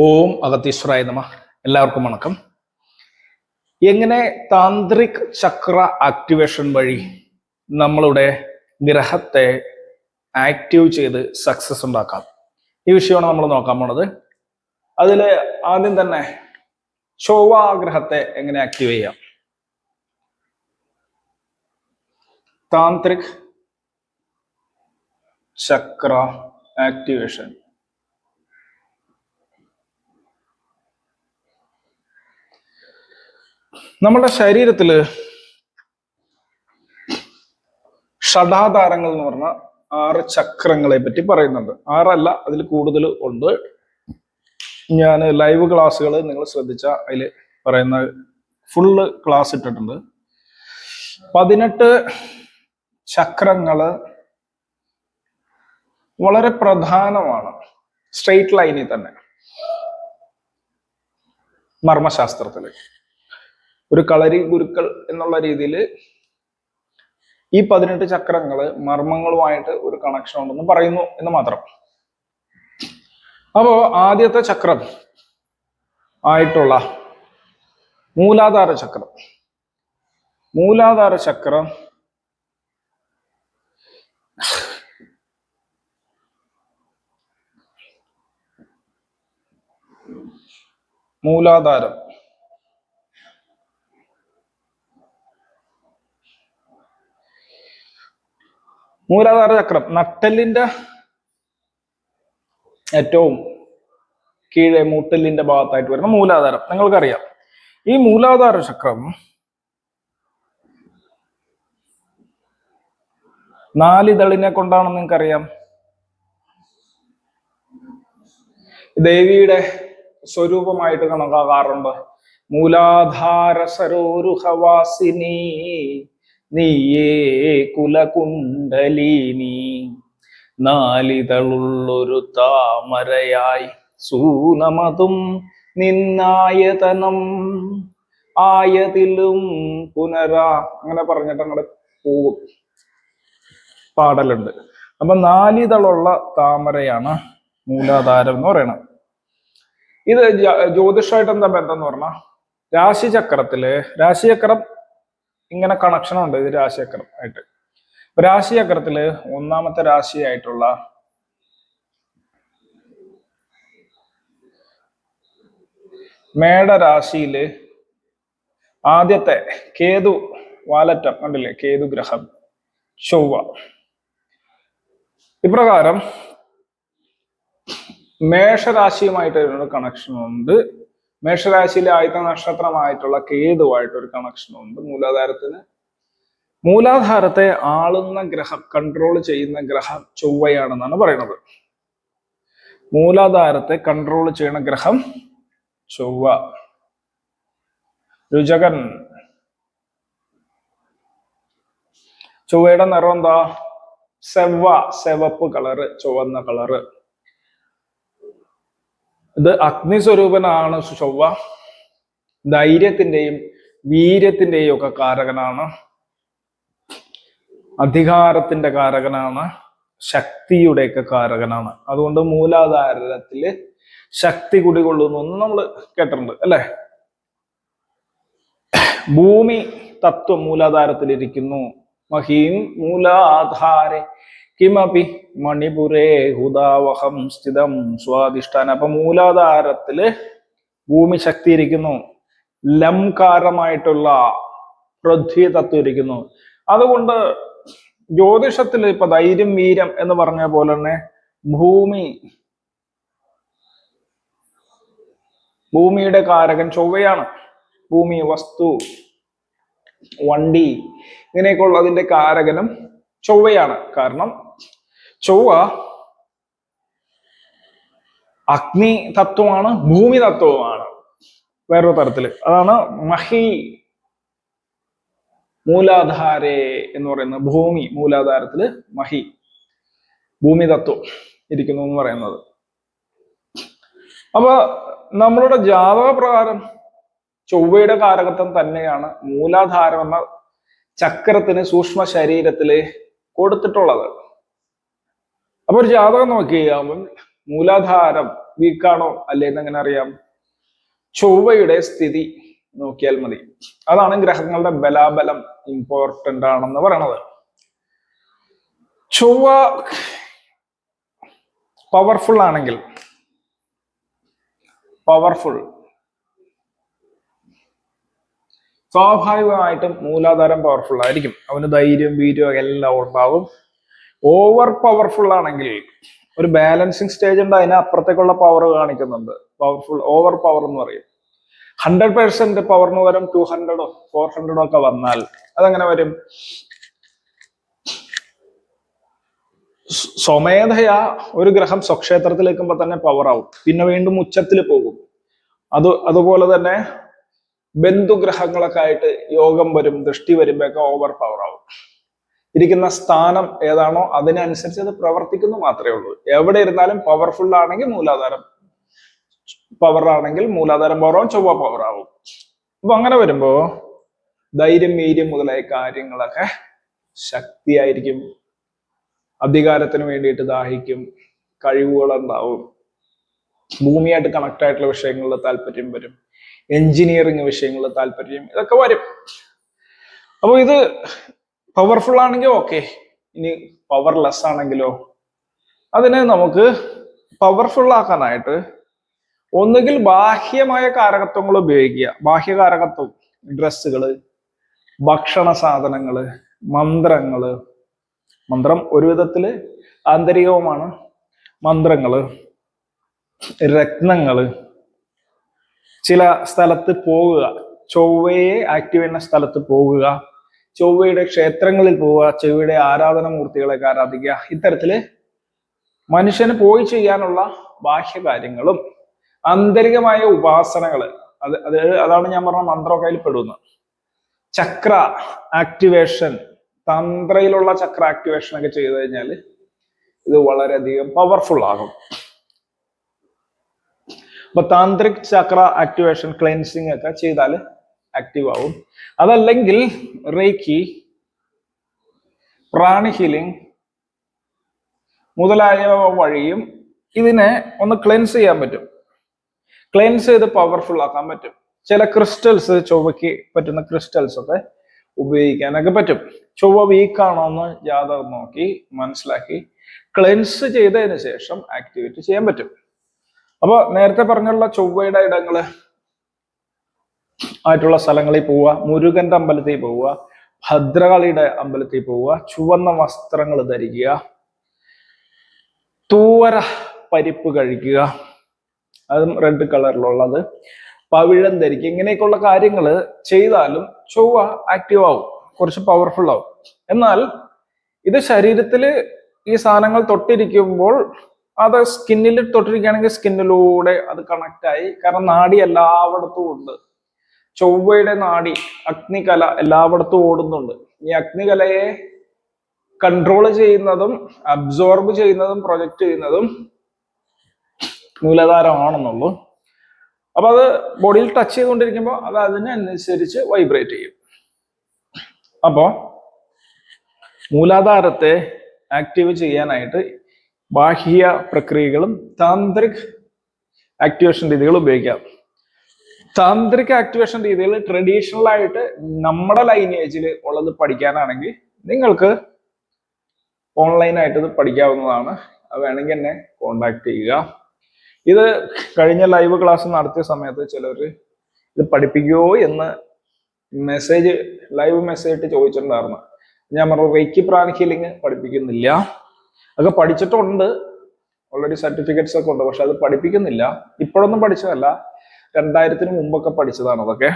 ഓം അഗത്തീശ്വരായ നമ. എല്ലാവർക്കും വണക്കം. എങ്ങനെ താന്ത്രിക് ചക്ര ആക്ടിവേഷൻ വഴി നമ്മളുടെ ഗ്രഹത്തെ ആക്റ്റീവ് ചെയ്ത് സക്സസ് ഉണ്ടാക്കാം? ഈ വിഷയമാണ് നമ്മൾ നോക്കാൻ പോണത്. അതിൽ ആദ്യം തന്നെ ചൊവ്വ ഗ്രഹത്തെ എങ്ങനെ ആക്റ്റീവ് ചെയ്യാം? താന്ത്രിക് ചക്ര ആക്ടിവേഷൻ. നമ്മുടെ ശരീരത്തിൽ ഷഡാതാരങ്ങൾ എന്ന് പറഞ്ഞ ആറ് ചക്രങ്ങളെ പറ്റി പറയുന്നുണ്ട്. ആറല്ല അതിൽ കൂടുതൽ ഉണ്ട്. ഞാൻ ലൈവ് ക്ലാസ്സുകൾ നിങ്ങൾ ശ്രദ്ധിച്ച അതിൽ പറയുന്ന ഫുള്ള് ക്ലാസ് ഇട്ടിട്ടുണ്ട്. പതിനെട്ട് ചക്രങ്ങൾ വളരെ പ്രധാനമാണ്. സ്ട്രെയിറ്റ് ലൈനിൽ തന്നെ. മർമ്മശാസ്ത്രത്തിൽ. ഒരു കളരി ഗുരുക്കൾ എന്നുള്ള രീതിയിൽ ഈ പതിനെട്ട് ചക്രങ്ങൾ മർമ്മങ്ങളുമായിട്ട് ഒരു കണക്ഷൻ ഉണ്ടെന്ന് പറയുന്നു എന്ന് മാത്രം. അപ്പോ ആദ്യത്തെ ചക്രം ആയിട്ടുള്ള മൂലാധാര ചക്രം. മൂലാധാര ചക്രം മൂലാധാരം. മൂലാധാര ചക്രം. നട്ടെല്ലിന്റെ ഏറ്റവും കീഴെ മൂട്ടെല്ലിന്റെ ഭാഗത്തായിട്ട് വരുന്ന മൂലാധാരം. നിങ്ങൾക്കറിയാം. ഈ മൂലാധാര ചക്രം നാലിതളിനെ കൊണ്ടാണെന്ന് നിങ്ങൾക്കറിയാം. ദേവിയുടെ സ്വരൂപമായിട്ട് കണക്കാക്കാറുണ്ട്. മൂലാധാര സരോരുഹവാസിനി നീയേ കുലകുണ്ടലിനി നാലിതളുള്ളൊരു താമരയായി സൂനമതും നിന്നായതനം. ആയതിലും പുനരാ അങ്ങനെ പറഞ്ഞിട്ട് അങ്ങോട്ട് പോകും പാടലുണ്ട്. അപ്പൊ നാലിതളുള്ള താമരയാണ് മൂലാധാരം എന്ന് പറയുന്നത് ഇത് ജ്യോതിഷമായിട്ട് എന്താ ബന്ധം എന്ന് പറഞ്ഞാൽ രാശിചക്രത്തിൽ രാശിചക്രം ഇങ്ങനെ കണക്ഷൻ ഉണ്ട് ഇത് രാശിചക്രം ആയിട്ട്. രാശി രാശിചക്രത്തിൽ ഒന്നാമത്തെ രാശിയായിട്ടുള്ള മേടരാശിയിൽ ആദ്യത്തെ കേതു വാലറ്റം കണ്ടില്ലേ? കേതു ഗ്രഹം ചൊവ്വ. ഇപ്രകാരം മേഷരാശിയുമായിട്ട് ഒരു കണക്ഷൻ ഉണ്ട്. മേഷരാശിയിലെ ആദ്യത്തെ നക്ഷത്രമായിട്ടുള്ള കേതുവായിട്ട് ഒരു കണക്ഷൻ ഉണ്ട്. മൂലാധാരത്തിന് മൂലാധാരത്തെ ആളുന്ന ഗ്രഹം കൺട്രോൾ ചെയ്യുന്ന ഗ്രഹം ചൊവ്വയാണെന്നാണ് പറയുന്നത്. മൂലാധാരത്തെ കൺട്രോൾ ചെയ്യുന്ന ഗ്രഹം ചൊവ്വ. രുചകൻ. ചൊവ്വയുടെ നിറം എന്താ? സെവ്വ സെവപ്പ് കളറ് ചുവന്ന കളറ് ഇത് അഗ്നിസ്വരൂപനാണ് ചൊവ്വ ധൈര്യത്തിന്റെയും വീര്യത്തിന്റെയും ഒക്കെ കാരകനാണ്. അധികാരത്തിന്റെ കാരകനാണ്. ശക്തിയുടെയൊക്കെ കാരകനാണ്. അതുകൊണ്ട് മൂലാധാരത്തിൽ ശക്തി കുടികൊള്ളുന്നു എന്ന് നമ്മൾ കേട്ടിട്ടുണ്ട് അല്ലെ? ഭൂമി തത്വം മൂലാധാരത്തിലിരിക്കുന്നു. മഹീം മൂലാധാരെ കിമപി മണിപുരേ ഹുദാവഹം സ്ഥിതം സ്വാധിഷ്ഠാന അപ്പൊ മൂലാധാരത്തിൽ ഭൂമി ശക്തി ഇരിക്കുന്നു. ലംകാരമായിട്ടുള്ള പൃഥ്വി തത്വം ഇരിക്കുന്നു. അതുകൊണ്ട് ജ്യോതിഷത്തിൽ ഇപ്പൊ ധൈര്യം വീരം എന്ന് പറഞ്ഞ പോലെ തന്നെ ഭൂമി ഭൂമിയുടെ കാരകൻ ചൊവ്വയാണ്. ഭൂമി വസ്തു വണ്ടി ഇങ്ങനെയൊക്കെ ഉള്ളതിന്റെ കാരകനും ചൊവ്വയാണ് കാരണം ചൊവ്വ അഗ്നി തത്വമാണ് ഭൂമി തത്വമാണ് വേറൊരു തരത്തിൽ. അതാണ് മഹി മൂലാധാരേ എന്ന് പറയുന്ന ഭൂമി മൂലാധാരത്തിൽ മഹി ഭൂമി തത്വം ഇരിക്കുന്നു എന്ന് പറയുന്നത്. അപ്പൊ നമ്മളുടെ ജാതക പ്രകാരം ചൊവ്വയുടെ കാരകത്വം തന്നെയാണ് മൂലാധാരം എന്ന ചക്രത്തിന് സൂക്ഷ്മ ശരീരത്തിൽ കൊടുത്തിട്ടുള്ളത്. അപ്പൊ ഒരു ജാതകം നോക്കി മൂലാധാരം വീക്കാണോ അല്ലേന്ന് എങ്ങനെ അറിയാം. ചൊവ്വയുടെ സ്ഥിതി നോക്കിയാൽ മതി. അതാണ് ഗ്രഹങ്ങളുടെ ബലാബലം ഇമ്പോർട്ടന്റ് ആണെന്ന് പറയണത്. ചൊവ്വ പവർഫുൾ ആണെങ്കിൽ പവർഫുൾ സ്വാഭാവികമായിട്ടും മൂലാധാരം പവർഫുൾ ആയിരിക്കും. അവന് ധൈര്യം വീര്യം എല്ലാം ഉണ്ടാവും. ഓവർ പവർഫുൾ ആണെങ്കിൽ ഒരു ബാലൻസിങ് സ്റ്റേജ് ഉണ്ട് അതിന് അപ്പുറത്തേക്കുള്ള പവർ കാണിക്കുന്നുണ്ട്. പവർഫുൾ ഓവർ പവർ എന്ന് പറയും. ഹൺഡ്രഡ് പെർസെന്റ് പവറിന് പകരം ടു ഹൺഡ്രഡോ ഫോർ ഹൺഡ്രഡോ ഒക്കെ വന്നാൽ അതെങ്ങനെ വരും. സ്വ- സ്വമേധയാ ഒരു ഗ്രഹം സ്വക്ഷേത്രത്തിലേക്കുമ്പോ തന്നെ പവർ ആവും. പിന്നെ വീണ്ടും ഉച്ചത്തിൽ പോകും. അത് അതുപോലെ തന്നെ ബന്ധുഗ്രഹങ്ങളൊക്കെ ആയിട്ട് യോഗം വരും ദൃഷ്ടി വരുമ്പോഴൊക്കെ ഓവർ പവർ ആവും. ഇരിക്കുന്ന സ്ഥാനം ഏതാണോ അതിനനുസരിച്ച് അത് പ്രവർത്തിക്കുന്നു മാത്രമേ ഉള്ളൂ. എവിടെ ഇരുന്നാലും പവർഫുൾ ആണെങ്കിൽ മൂലാധാരം പവർ ആണെങ്കിൽ മൂലാധാരം പവർ ആവും ചൊവ്വ പവർ ആവും. അപ്പൊ അങ്ങനെ വരുമ്പോ ധൈര്യം വീര്യം മുതലായ കാര്യങ്ങളൊക്കെ ശക്തിയായിരിക്കും. അധികാരത്തിന് വേണ്ടിയിട്ട് ദാഹിക്കും കഴിവുകൾ ഉണ്ടാവും ഭൂമിയായിട്ട് കണക്ട് ആയിട്ടുള്ള വിഷയങ്ങളിൽ താല്പര്യം വരും. എഞ്ചിനീയറിംഗ് വിഷയങ്ങളിൽ താല്പര്യം ഇതൊക്കെ വരും. അപ്പോൾ ഇത് പവർഫുൾ ആണെങ്കിൽ ഓക്കെ ഇനി പവർലെസ് ആണെങ്കിലോ അതിനെ നമുക്ക് പവർഫുൾ ആക്കാനായിട്ട് ഒന്നുകിൽ ബാഹ്യമായ കാരകത്വങ്ങൾ ഉപയോഗിക്കുക. ബാഹ്യ കാരകത്വം ഡ്രസ്സുകൾ ഭക്ഷണ സാധനങ്ങൾ മന്ത്രങ്ങൾ. മന്ത്രം ഒരു വിധത്തിൽ ആന്തരികവുമാണ്. മന്ത്രങ്ങൾ രത്നങ്ങൾ ചില സ്ഥലത്ത് പോകുക ചൊവ്വയെ ആക്റ്റീവ് ചെയ്യുന്ന സ്ഥലത്ത് പോകുക ചൊവ്വയുടെ ക്ഷേത്രങ്ങളിൽ പോവുക ചൊവ്വയുടെ ആരാധന മൂർത്തികളൊക്കെ ആരാധിക്കുക ഇത്തരത്തിൽ മനുഷ്യന് പോയി ചെയ്യാനുള്ള ബാഹ്യ കാര്യങ്ങളും ആന്തരികമായ ഉപാസനകൾ അത് അത് അതാണ് ഞാൻ പറഞ്ഞ മന്ത്രമൊക്കെ അതിൽ പെടുന്നത്. ചക്ര ആക്ടിവേഷൻ തന്ത്രയിലുള്ള ചക്ര ആക്ടിവേഷൻ ഒക്കെ ചെയ്തു കഴിഞ്ഞാൽ ഇത് വളരെയധികം പവർഫുൾ ആകും. അപ്പൊ താന്ത്രിക് ചക്ര ആക്ടിവേഷൻ ക്ലെൻസിങ് ഒക്കെ ചെയ്താൽ ആക്റ്റീവ് ആവും. അതല്ലെങ്കിൽ റേക്കി പ്രാണി ഹീലിംഗ് മുതലായവ വഴിയും ഇതിനെ ഒന്ന് ക്ലെൻസ് ചെയ്യാൻ പറ്റും. ക്ലെൻസ് ചെയ്ത് പവർഫുൾ ആക്കാൻ പറ്റും. ചില ക്രിസ്റ്റൽസ് ചൊവ്വയ്ക്ക് പറ്റുന്ന ക്രിസ്റ്റൽസ് ഒക്കെ ഉപയോഗിക്കാനൊക്കെ പറ്റും. ചൊവ്വ വീക്കാണോ എന്ന് ജാതകം നോക്കി മനസ്സിലാക്കി ക്ലെൻസ് ചെയ്തതിന് ശേഷം ആക്ടിവേറ്റ് ചെയ്യാൻ പറ്റും. അപ്പൊ നേരത്തെ പറഞ്ഞുള്ള ചൊവ്വയുടെ ഇടങ്ങൾ ആയിട്ടുള്ള സ്ഥലങ്ങളിൽ പോവുക മുരുകന്റെ അമ്പലത്തിൽ പോവുക ഭദ്രകാളിയുടെ അമ്പലത്തിൽ പോവുക ചുവന്ന വസ്ത്രങ്ങൾ ധരിക്കുക തൂവര പരിപ്പ് കഴിക്കുക അതും റെഡ് കളറിലുള്ളത് പവിഴം ധരിക്കുക ഇങ്ങനെയൊക്കെയുള്ള കാര്യങ്ങൾ ചെയ്താലും ചൊവ്വ ആക്റ്റീവ് ആവും കുറച്ച് പവർഫുൾ ആവും. എന്നാൽ ഇത് ശരീരത്തിൽ ഈ സാധനങ്ങൾ തൊട്ടിരിക്കുമ്പോൾ അത് സ്കിന്നിൽ തൊട്ടിരിക്കുകയാണെങ്കിൽ സ്കിന്നിലൂടെ അത് കണക്ട് ആയി. കാരണം നാടി എല്ലായിടത്തും ഉണ്ട്. ചൊവ്വയുടെ നാടി അഗ്നികല എല്ലായിടത്തും ഓടുന്നുണ്ട്. ഈ അഗ്നികലയെ കൺട്രോൾ ചെയ്യുന്നതും അബ്സോർബ് ചെയ്യുന്നതും പ്രൊജക്ട് ചെയ്യുന്നതും മൂലധാരമാണെന്നുള്ളൂ. അപ്പൊ അത് ബോഡിയിൽ ടച്ച് ചെയ്തുകൊണ്ടിരിക്കുമ്പോൾ അത് അതിനനുസരിച്ച് വൈബ്രേറ്റ് ചെയ്യും. അപ്പോ മൂലാധാരത്തെ ആക്റ്റീവ് ചെയ്യാനായിട്ട് ബാഹ്യ പ്രക്രിയകളും താന്ത്രിക് ആക്ടിവേഷൻ രീതികൾ ഉപയോഗിക്കാം. താന്ത്രിക് ആക്ടിവേഷൻ രീതികൾ ട്രഡീഷണൽ ആയിട്ട് നമ്മുടെ ലൈനേജിൽ ഉള്ളത് പഠിക്കാനാണെങ്കിൽ നിങ്ങൾക്ക് ഓൺലൈൻ ആയിട്ട് ഇത് പഠിക്കാവുന്നതാണ്. അത് വേണമെങ്കിൽ എന്നെ കോണ്ടാക്ട് ചെയ്യുക. ഇത് കഴിഞ്ഞ ലൈവ് ക്ലാസ് നടത്തിയ സമയത്ത് ചിലർ ഇത് പഠിപ്പിക്കുമോ എന്ന് മെസ്സേജ് ലൈവ് മെസ്സേജ് ഇട്ട് ചോദിച്ചിട്ടുണ്ടായിരുന്നു. ഞാൻ പറഞ്ഞു റേക്കി പ്രാണി ഹീലിംഗ് പഠിപ്പിക്കുന്നില്ല. അതൊക്കെ പഠിച്ചിട്ടുണ്ട്. ഓൾറെഡി സർട്ടിഫിക്കറ്റ്സ് ഒക്കെ ഉണ്ട്. പക്ഷെ അത് പഠിപ്പിക്കുന്നില്ല. ഇപ്പോഴൊന്നും പഠിച്ചതല്ല. രണ്ടായിരത്തിന് മുമ്പൊക്കെ പഠിച്ചതാണ് അതൊക്കെ.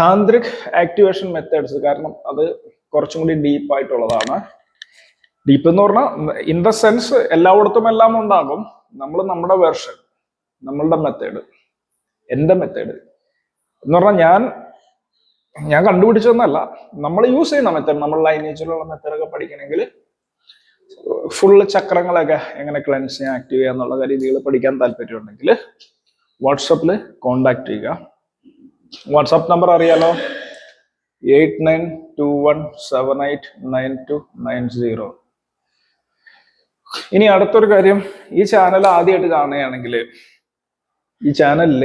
താന്ത്രിക് ആക്ടിവേഷൻ മെത്തേഡ്സ് കാരണം അത് കുറച്ചും കൂടി ഡീപ്പ് ആയിട്ടുള്ളതാണ്. ഡീപ്പ് എന്ന് പറഞ്ഞാൽ ഇൻ ദ സെൻസ് എല്ലായിടത്തും എല്ലാം ഉണ്ടാകും. നമ്മൾ നമ്മുടെ വേർഷൻ നമ്മളുടെ മെത്തേഡ് എന്റെ മെത്തേഡ് എന്ന് പറഞ്ഞാൽ ഞാൻ ഞാൻ കണ്ടുപിടിച്ചതൊന്നല്ല. നമ്മൾ യൂസ് ചെയ്യുന്ന മെത്തേഡ് നമ്മൾ ലൈനേജിലുള്ള മെത്തേഡൊക്കെ പഠിക്കണമെങ്കിൽ ഫുള്ള് ചക്രങ്ങളൊക്കെ എങ്ങനെ ക്ലൻസ് ചെയ്യാൻ ആക്റ്റീവ് ചെയ്യുക എന്നുള്ള രീതികൾ പഠിക്കാൻ താല്പര്യമുണ്ടെങ്കിൽ വാട്സപ്പിൽ കോണ്ടാക്ട് ചെയ്യുക. വാട്സപ്പ് നമ്പർ അറിയാലോ? Eight nine two one seven eight nine two nine zero ഇനി അടുത്തൊരു കാര്യം ഈ ചാനൽ ആദ്യമായിട്ട് കാണുകയാണെങ്കിൽ ഈ ചാനലിൽ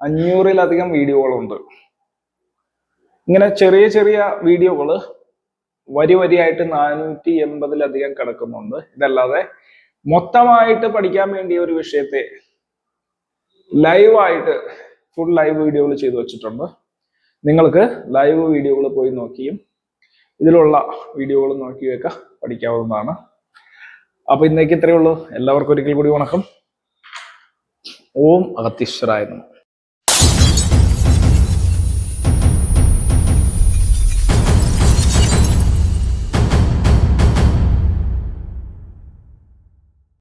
അഞ്ഞൂറിലധികം വീഡിയോകളുണ്ട് ഇങ്ങനെ ചെറിയ ചെറിയ വീഡിയോകൾ വരി വരിയായിട്ട് നാനൂറ്റി എൺപതിലധികം കിടക്കുന്നുണ്ട്. ഇതല്ലാതെ മൊത്തമായിട്ട് പഠിക്കാൻ വേണ്ടിയ ഒരു വിഷയത്തെ ലൈവായിട്ട് ഫുൾ ലൈവ് വീഡിയോകൾ ചെയ്തു വെച്ചിട്ടുണ്ട്. നിങ്ങൾക്ക് ലൈവ് വീഡിയോകൾ പോയി നോക്കിയും ഇതിലുള്ള വീഡിയോകൾ നോക്കിയൊക്കെ പഠിക്കാവുന്നതാണ്. അപ്പൊ ഇന്നേക്ക് ഇത്രയേ ഉള്ളൂ. എല്ലാവർക്കും ഒരിക്കൽ കൂടി വണക്കം. ഓം അഗത്തീശ്വരായ